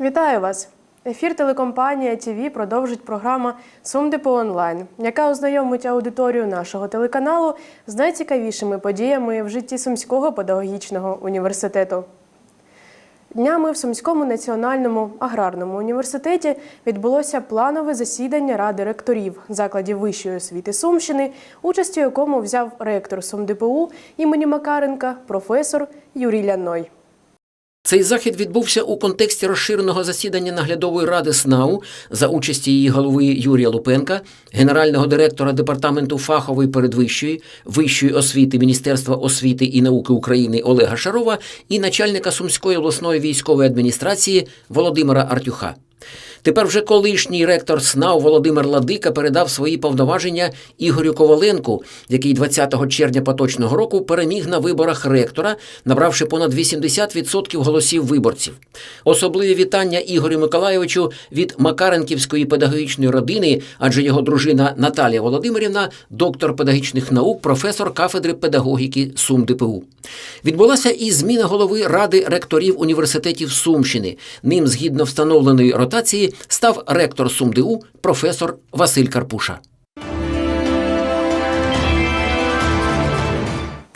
Вітаю вас! Ефір телекомпанія ТІВІ продовжить програма «Сумдепо онлайн, яка ознайомить аудиторію нашого телеканалу з найцікавішими подіями в житті Сумського педагогічного університету. Днями в Сумському національному аграрному університеті відбулося планове засідання ради ректорів закладів вищої освіти Сумщини, участь у якому взяв ректор СумДПУ імені Макаренка, професор Юрій Ляной. Цей захід відбувся у контексті розширеного засідання наглядової ради СНАУ за участі її голови Юрія Лупенка, генерального директора департаменту фахової передвищої вищої освіти Міністерства освіти і науки України Олега Шарова і начальника Сумської обласної військової адміністрації Володимира Артюха. Тепер вже колишній ректор СНАУ Володимир Ладика передав свої повноваження Ігорю Коваленку, який 20 червня поточного року переміг на виборах ректора, набравши понад 80% голосів виборців. Особливі вітання Ігорю Миколайовичу від Макаренківської педагогічної родини, адже його дружина Наталія Володимирівна, доктор педагогічних наук, професор кафедри педагогіки СумДПУ. Відбулася і зміна голови ради ректорів університетів Сумщини. Ним, згідно встановленої ротації, став ректор СумДУ професор Василь Карпуша.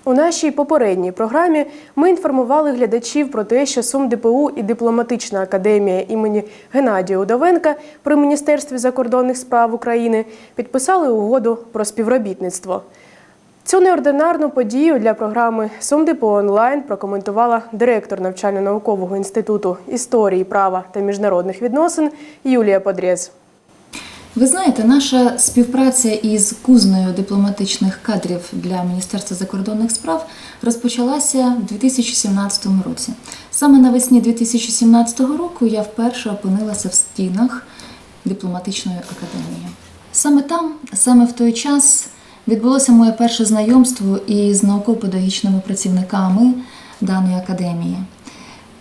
У нашій попередній програмі ми інформували глядачів про те, що Сум ДПУ і дипломатична академія імені Геннадія Удовенка при Міністерстві закордонних справ України підписали угоду про співробітництво. Цю неординарну подію для програми Сум ДПУ онлайн прокоментувала директор навчально-наукового інституту історії, права та міжнародних відносин Юлія Подрєз. Ви знаєте, наша співпраця із кузнею дипломатичних кадрів для Міністерства закордонних справ розпочалася в 2017 році. Саме навесні 2017 року я вперше опинилася в стінах дипломатичної академії. Саме там, саме в той час, відбулося моє перше знайомство із науково-педагогічними працівниками даної академії.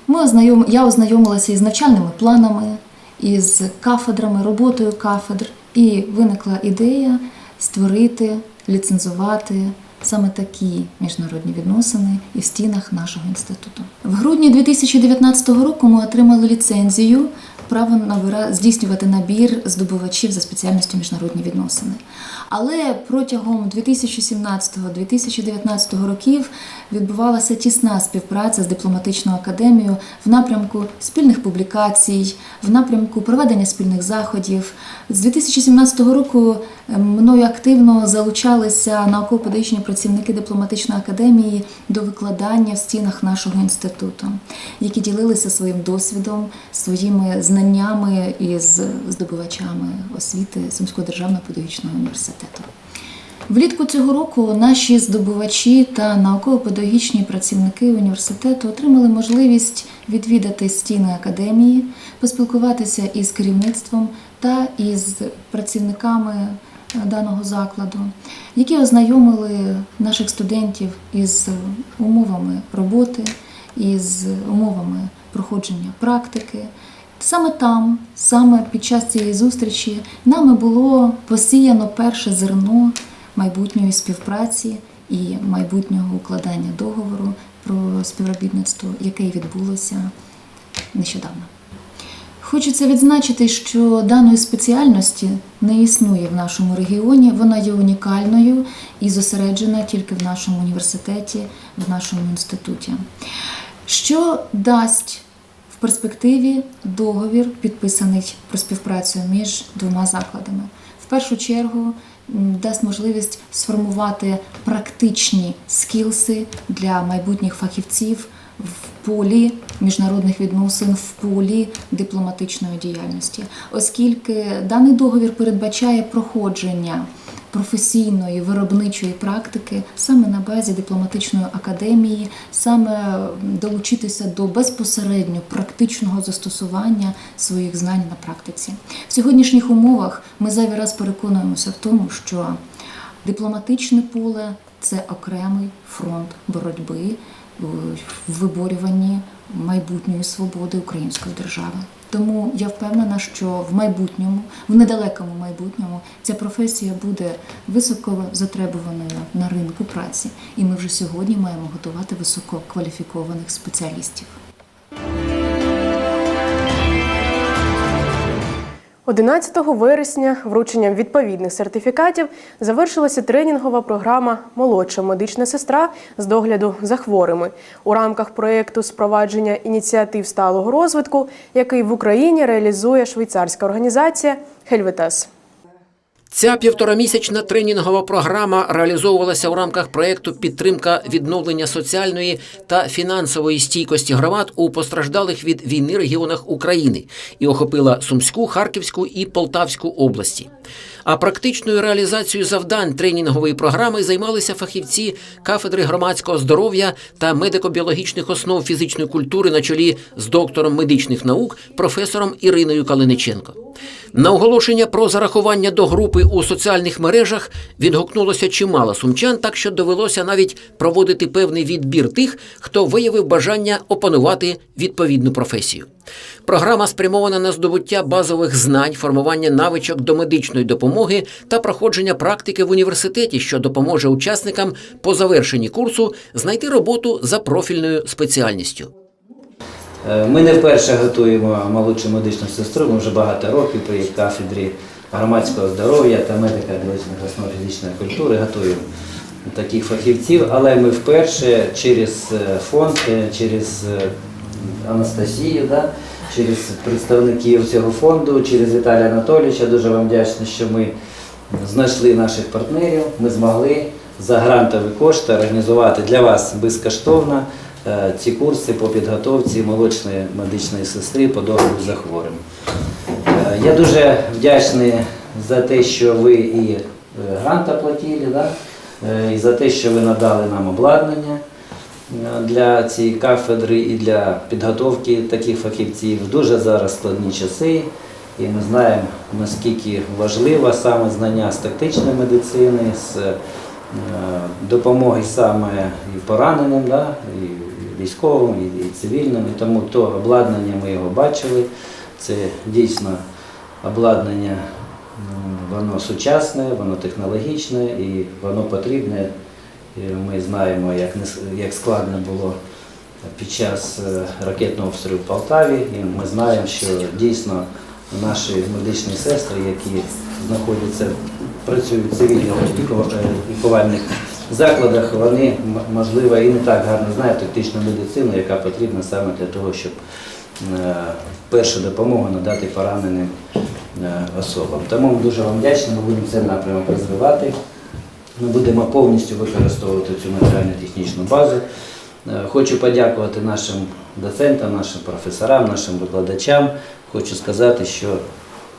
Ми ознайом... Я ознайомилася із навчальними планами, із кафедрами, роботою кафедр, і виникла ідея створити, ліцензувати саме такі міжнародні відносини і в стінах нашого інституту. В грудні 2019 року ми отримали ліцензію. Право здійснювати набір здобувачів за спеціальністю міжнародні відносини. Але протягом 2017-2019 років відбувалася тісна співпраця з дипломатичною академією в напрямку спільних публікацій, в напрямку проведення спільних заходів. З 2017 року е, мною активно залучалися науково-педагогічні працівники дипломатичної академії до викладання в стінах нашого інституту, які ділилися своїм досвідом, своїми знаннями із здобувачами освіти Сумського державного педагогічного університету. Влітку цього року наші здобувачі та науково-педагогічні працівники університету отримали можливість відвідати стіни академії, поспілкуватися із керівництвом та із працівниками даного закладу, які ознайомили наших студентів із умовами роботи, із умовами проходження практики. Саме там, саме під час цієї зустрічі, нами було посіяно перше зерно майбутньої співпраці і майбутнього укладання договору про співробітництво, яке й відбулося нещодавно. Хочеться відзначити, що даної спеціальності не існує в нашому регіоні, вона є унікальною і зосереджена тільки в нашому університеті, в нашому інституті. Що дасть перспективі договір, підписаний про співпрацю між двома закладами? В першу чергу дасть можливість сформувати практичні скілси для майбутніх фахівців в полі міжнародних відносин, в полі дипломатичної діяльності, оскільки даний договір передбачає проходження професійної виробничої практики саме на базі дипломатичної академії, саме долучитися до безпосередньо практичного застосування своїх знань на практиці. В сьогоднішніх умовах ми зайвий раз переконуємося в тому, що дипломатичне поле це окремий фронт боротьби в виборюванні майбутньої свободи української держави. Тому я впевнена, що в майбутньому, в недалекому майбутньому, ця професія буде високо затребуваною на ринку праці, і ми вже сьогодні маємо готувати висококваліфікованих спеціалістів. 11 вересня врученням відповідних сертифікатів завершилася тренінгова програма Молодша медична сестра з догляду за хворими у рамках проєкту спровадження ініціатив сталого розвитку, який в Україні реалізує швейцарська організація Хельветас. Ця півторамісячна тренінгова програма реалізовувалася у рамках проєкту підтримка відновлення соціальної та фінансової стійкості громад у постраждалих від війни регіонах України і охопила Сумську, Харківську і Полтавську області. А практичною реалізацією завдань тренінгової програми займалися фахівці кафедри громадського здоров'я та медико-біологічних основ фізичної культури на чолі з доктором медичних наук професором Іриною Калиниченко. На оголошення про зарахування до групи у соціальних мережах відгукнулося чимало сумчан, так що довелося навіть проводити певний відбір тих, хто виявив бажання опанувати відповідну професію. Програма спрямована на здобуття базових знань, формування навичок до медичної допомоги та проходження практики в університеті, що допоможе учасникам по завершенні курсу знайти роботу за профільною спеціальністю. Е, Ми не вперше готуємо молодшу медичну сестру, ми вже багато років при кафедрі громадського здоров'я та медико-біологічних основ фізичної культури готуємо таких фахівців, але ми вперше через е, фонд, е, через Анастасію, да, через представників цього фонду, через Віталія Анатолійовича, дуже вам вдячний, що ми знайшли наших партнерів, ми змогли за грантові кошти організувати для вас безкоштовно е, ці курси по підготовці молочної медичної сестри по догляду за хворим. Е, Я дуже вдячний за те, що ви і е, грант оплатили, да? і за те, що ви надали нам обладнання для цієї кафедри і для підготовки таких фахівців. Дуже зараз складні часи, і ми знаємо, наскільки важливо саме знання з тактичної медицини, з е, допомоги саме і пораненим, да? і військовим, і, цивільним. І тому то обладнання ми його бачили. Це дійсно обладнання, воно сучасне, воно технологічне і воно потрібне. Ми знаємо, як, як складно було під час е, ракетного обстрілу в Полтаві, і ми знаємо, що дійсно наші медичні сестри, які знаходяться, працюють в цивільних е, лікувальних закладах, вони можливо і не так гарно знають тактичну медицину, яка потрібна саме для того, щоб е, першу допомогу надати пораненим особам. Тому ми дуже вам вдячні, ми будемо цей напрямок розвивати. Ми будемо повністю використовувати цю матеріально-технічну базу. Е, Хочу подякувати нашим доцентам, нашим професорам, нашим викладачам. Хочу сказати, що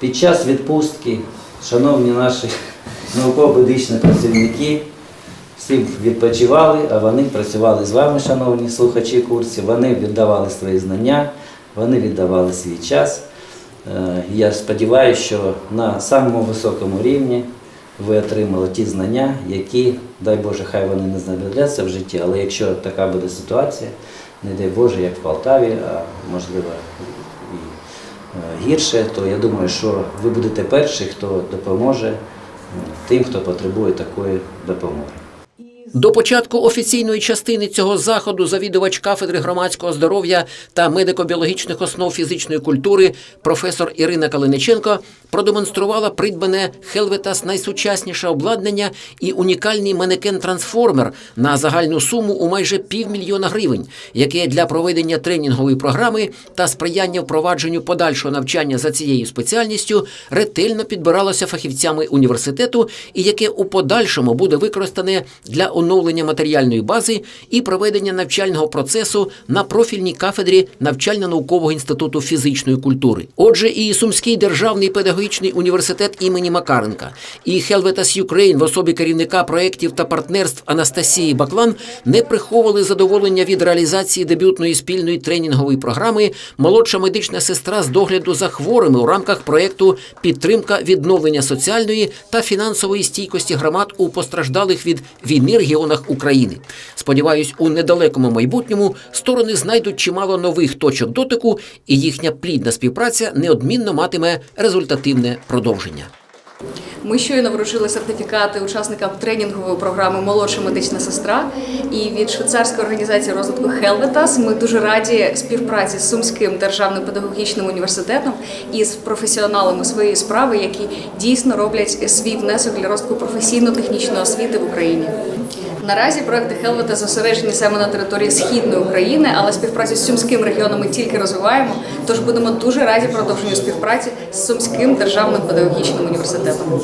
під час відпустки, шановні наші науково-медичні працівники, всі відпочивали, а вони працювали з вами, шановні слухачі курсів. Вони віддавали свої знання, вони віддавали свій час. Е, Я сподіваюся, що на самому високому рівні ви отримали ті знання, які, дай Боже, хай вони не знадобляться в житті, але якщо така буде ситуація, не дай Боже, як в Полтаві, а можливо і е, гірше, то я думаю, що ви будете перші, хто допоможе тим, хто потребує такої допомоги. До початку офіційної частини цього заходу завідувач кафедри громадського здоров'я та медико-біологічних основ фізичної культури професор Ірина Калиниченко продемонструвала придбане Хелветас найсучасніше обладнання і унікальний манекен-трансформер на загальну суму у майже півмільйона гривень, яке для проведення тренінгової програми та сприяння впровадженню подальшого навчання за цією спеціальністю ретельно підбиралося фахівцями університету і яке у подальшому буде використане для оновлення матеріальної бази і проведення навчального процесу на профільній кафедрі навчально-наукового інституту фізичної культури. Отже, і Сумський державний педагогічний університет імені Макаренка, і Helvetas Ukraine в особі керівника проєктів та партнерств Анастасії Баклан не приховували задоволення від реалізації дебютної спільної тренінгової програми Молодша медична сестра з догляду за хворими у рамках проєкту Підтримка відновлення соціальної та фінансової стійкості громад у постраждалих від війни регіонах України. Сподіваюсь, у недалекому майбутньому сторони знайдуть чимало нових точок дотику, і їхня плідна співпраця неодмінно матиме результативне продовження. Ми щойно вручили сертифікати учасникам тренінгової програми Молодша медична сестра. І від швейцарської організації розвитку Хелветас. ми дуже раді співпраці з Сумським державним педагогічним університетом і з професіоналами своєї справи, які дійсно роблять свій внесок для розвитку професійно-технічної освіти в Україні. Наразі проекти Хелвета зосереджені саме на території східної України, але співпрацю з Сумським регіоном ми тільки розвиваємо. Тож будемо дуже раді продовженню співпраці з Сумським державним педагогічним університетом.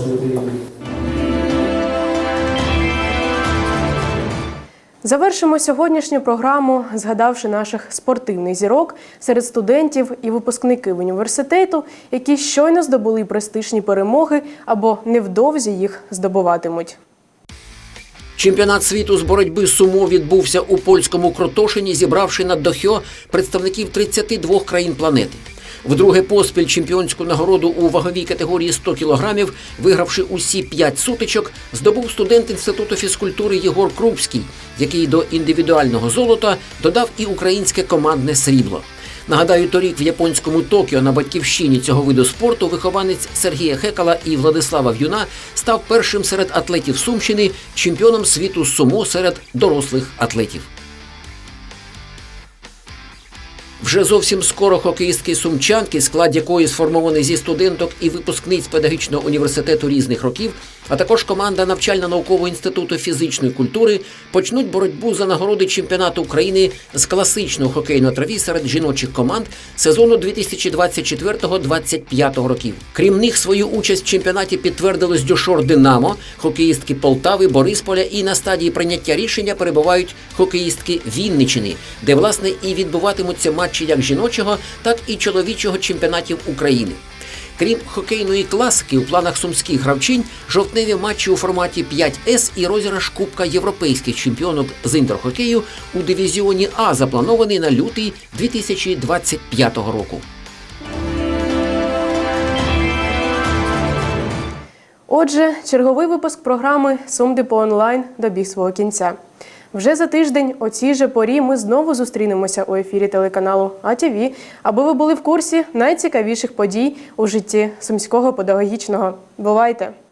Завершимо сьогоднішню програму, згадавши наших спортивних зірок серед студентів і випускників університету, які щойно здобули престижні перемоги або невдовзі їх здобуватимуть. Чемпіонат світу з боротьби сумо відбувся у польському Кротошині, зібравши на Дохьо представників 32 країн планети. Вдруге поспіль чемпіонську нагороду у ваговій категорії 100 кілограмів, вигравши усі п'ять сутичок, здобув студент інституту фізкультури Єгор Крупський, який до індивідуального золота додав і українське командне срібло. Нагадаю, торік в японському Токіо на батьківщині цього виду спорту вихованець Сергія Хекала і Владислава В'юна став першим серед атлетів Сумщини чемпіоном світу сумо серед дорослих атлетів. Вже зовсім скоро хокеїстки сумчанки, склад якої сформований зі студенток і випускниць педагогічного університету різних років, а також команда навчально-наукового інституту фізичної культури, почнуть боротьбу за нагороди чемпіонату України з класичного хокею на траві серед жіночих команд сезону 2024-2025 років. Крім них, свою участь в чемпіонаті підтвердили з Дюшор Динамо, хокеїстки Полтави, Борисполя і на стадії прийняття рішення перебувають хокеїстки Вінничини, де власне і відбуватимуться матчі як жіночого, так і чоловічого чемпіонатів України. Крім хокейної класики, у планах сумських гравчинь жовтневі матчі у форматі 5С і розіграш Кубка європейських чемпіонок з інтерхокею у дивізіоні А запланований на лютий 2025 року. Отже, черговий випуск програми Сумдипо онлайн добіг свого кінця. Вже за тиждень о цій же порі ми знову зустрінемося у ефірі телеканалу АТВ, аби ви були в курсі найцікавіших подій у житті сумського педагогічного. Бувайте!